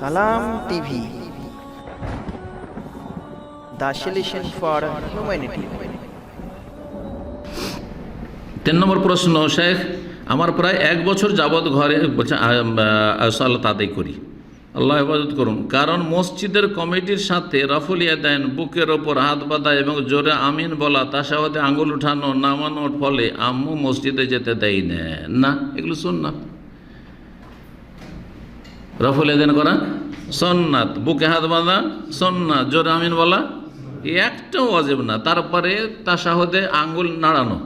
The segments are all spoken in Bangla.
সালাম টিভি। For humanity. তিন নম্বর প্রশ্ন, শেখ, আমার প্রায় এক বছর যাবৎ ঘরে বলছে সাল্লাত আদায় করি। আল্লাহ হেফাজত করুন। কারণ মসজিদের কমিটির সাথে রাফুলিয়া দেন বুকের ওপর হাত বাঁধা এবং জোরে আমিন বলা সাথে আঙুল উঠানো, নামানোর ফলে আম্মু মসজিদে যেতে দেয় না। এগুলো শোন না রফুল এদেন করা সন্নাত বুকে হাত বাঁধা সন্নাত জোরে আমিন বলা একটাও অজেব না। তারপরে তাসাহদে আঙ্গুল নাড়ানো।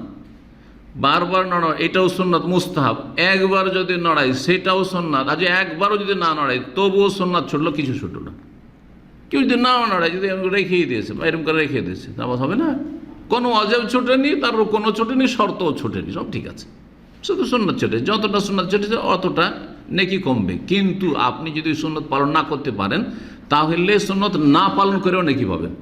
বারবার নড়ানো, এটাও সুন্নাত মুস্তাহাব। একবার যদি নড়াই সেটাও সুন্নাত আজ একবারও যদি না নড়াই তবুও সুন্নাত ছুটলো, কিছু ছুটলো না। কেউ যদি না নড়াই যদি রেখেই দিয়েছে, বা এরকম করে রেখে দিয়েছে নামাজ হবে না। কোনো অজেব ছুটেনি তারপর কোনো ছুটেনি, শর্তও ছুটেনি, সব ঠিক আছে। শুধু সুন্নত ছেটে যতটা সুন্নত ছেটেছে, অতটা নেকি কমবে। কিন্তু আপনি যদি সুন্নত পালন না করতে পারেন, তাহলে সুন্নত না পালন করেও নেকি পাবেন।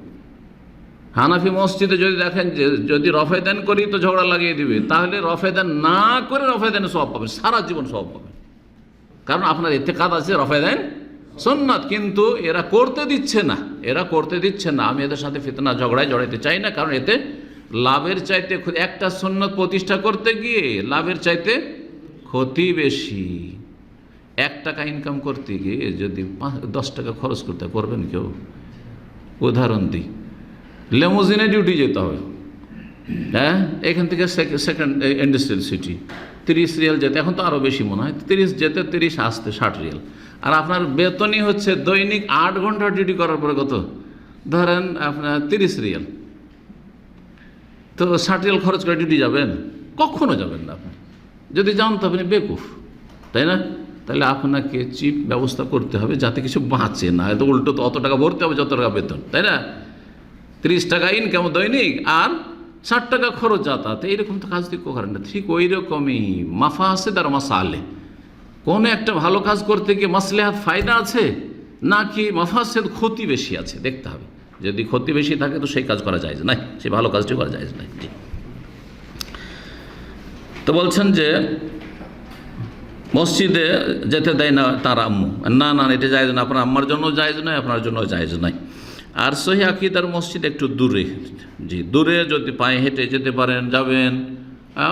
হানাফি মসজিদে যদি দেখেন যে যদি রফেদান করি তো ঝগড়া লাগিয়ে দিবে, তাহলে রফেদান না করে রফেদানে সব পাবেন, সারা জীবন সব পাবেন। কারণ আপনার এতে কাজ আছে রফেদান সোননাথ কিন্তু এরা করতে দিচ্ছে না, এরা করতে দিচ্ছে না। আমি এদের সাথে ফিতনা, ঝগড়ায় জড়াইতে চাই না, কারণ এতে লাভের চাইতে একটা সন্ন্যত প্রতিষ্ঠা করতে গিয়ে লাভের চাইতে ক্ষতি বেশি। এক টাকা ইনকাম করতে গিয়ে যদি পাঁচ, দশ টাকা খরচ করতে, করবেন কেউ? উদাহরণ দিই। লেমোজিনে ডিউটি যেতে হবে। হ্যাঁ? এখান থেকে সেকেন্ড ইন্ডাস্ট্রিয়াল সিটি তিরিশ রিয়াল যেতে, এখন তো আরও বেশি মনে হয়। তিরিশ যেতে, তিরিশ আসতে ষাট রিয়াল। আর আপনার বেতনই হচ্ছে দৈনিক আট ঘণ্টা ডিউটি করার পরে কত? ধরেন আপনার তিরিশ রিয়াল। তো ষাট রিয়াল খরচ করে ডিউটি যাবেন? কখনো যাবেন না আপনি। যদি যান তো আপনি বেকুফ, তাই না? তাহলে আপনাকে চিপ ব্যবস্থা করতে হবে যাতে কিছু বাঁচে না হয়তো উল্টো তো অত টাকা ভরতে হবে, যত টাকা বেতন, তাই না? তিরিশ টাকা ইনকাম দৈনিক আর ষাট টাকা খরচ যাতায়াত, এইরকম তো কাজ দিক করেন না। ঠিক ওই রকমই মাফা আছে তার মাসা আলে কোনো একটা ভালো কাজ করতে গিয়ে মাসলেহাত ফায়দা আছে? নাকি মাফাসেদ ক্ষতি বেশি আছে? দেখতে হবে। যদি ক্ষতি বেশি থাকে তো সেই কাজ করা যায় নাই, সেই ভালো কাজটি করা যায় না জি। তো বলছেন যে মসজিদে যেতে দেয় না তার আম্মু। না না, এটা জায়জ না আপনার আম্মার জন্য জায়জ নয়, আপনার জন্য জায়জ নাই আর সহি আকিদার মসজিদ একটু দূরে। জি, দূরে যদি পায়ে হেঁটে যেতে পারেন, যাবেন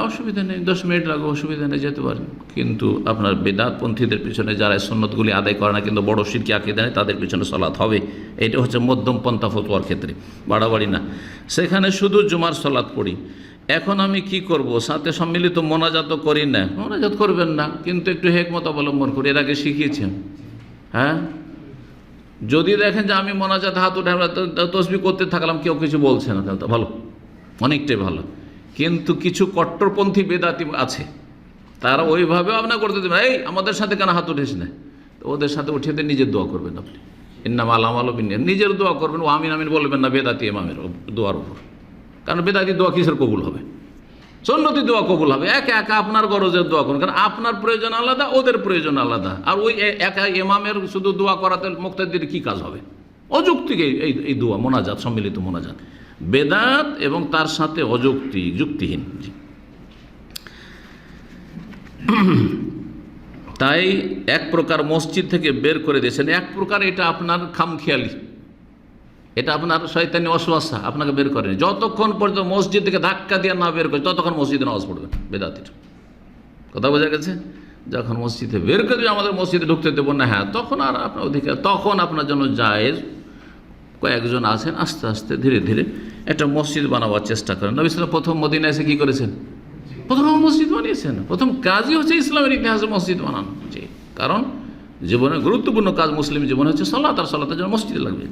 অসুবিধা নেই, দশ মিনিট লাগবে, অসুবিধা নেই, যেতে পারেন। কিন্তু আপনার বেদাতপন্থীদের পিছনে যারা এই সুন্নতগুলি আদায় করে না, কিন্তু বড় শিরকি আকিদা দেয় তাদের পিছনে সলাৎ হবে। এটা হচ্ছে মধ্যম পন্থা ফতোয়ার ক্ষেত্রে, বাড়াবাড়ি না। সেখানে শুধু জুমার সলাৎ পড়ি। এখন আমি কি করব? সাথে সম্মিলিত মোনাজাত করি না। মোনাজাত করবেন না, কিন্তু একটু হেকমত অবলম্বন করি, এর আগে শিখিয়েছেন হ্যাঁ? যদি দেখেন যে আমি মোনাজাত হাত উঠে তসবি করতে থাকলাম, কেউ কিছু বলছে না, তাহলে তো ভালো, অনেকটাই ভালো। কিন্তু কিছু কট্টরপন্থী বেদাতি আছে। তারা ওইভাবেও আপনার করতে দেবেন এই, আমাদের সাথে কেন হাত উঠেছ না? তো ওদের সাথে উঠে দিয়ে নিজের দোয়া করবেন আপনি। ইন্নাম আলাম আলবিন নিজের দোয়া করবেন, ও আমিন আমিন বলবেন না বেদাতি ইমামের দোয়ার উপর। কারণ বেদাতি দোয়া কিসের কবুল হবে? সন্নতি দোয়া কবুল হবে। একা একা আপনার গরজের দোয়া করুন, কারণ আপনার প্রয়োজন আলাদা, ওদের প্রয়োজন আলাদা। আর ওই একা ইমামের শুধু দোয়া করাতে মুক্তাদির কি কাজ হবে? অযৌক্তিক এই- এই দোয়া, মোনাজাত, সম্মিলিত মোনাজাত। বেদাত এবং তার সাথে অযুক্তি, যুক্তিহীন। তাই এক প্রকার মসজিদ থেকে বের করে দিয়েছেন। এক প্রকার এটা আপনার খামখেয়ালি। এটা আপনার শয়তানি অসুয়াশা, আপনাকে বের করেনি। যতক্ষণ পর্যন্ত মসজিদ থেকে ধাক্কা দিয়ে না বের করে, ততক্ষণ মসজিদে নামাজ পড়বেন বেদাতির। কথা বোঝা গেছে? যখন মসজিদে বের করে আমাদের মসজিদে ঢুকতে দেবো না হ্যাঁ তখন আর আপনার অধিকার, তখন আপনার জন্য জায়েজ। কয়েকজন আছেন, আস্তে আস্তে ধীরে ধীরে একটা মসজিদ বানাবার চেষ্টা করেন। নবী সাল্লাম প্রথম মদিনা এসে কী করেছেন? প্রথম মসজিদ বানিয়েছেন। প্রথম কাজই হচ্ছে ইসলামের ইতিহাসে মসজিদ বানানো। কারণ জীবনে গুরুত্বপূর্ণ কাজ মুসলিম জীবনে হচ্ছে সলাৎ আর সলাতের জন্য মসজিদ লাগবে।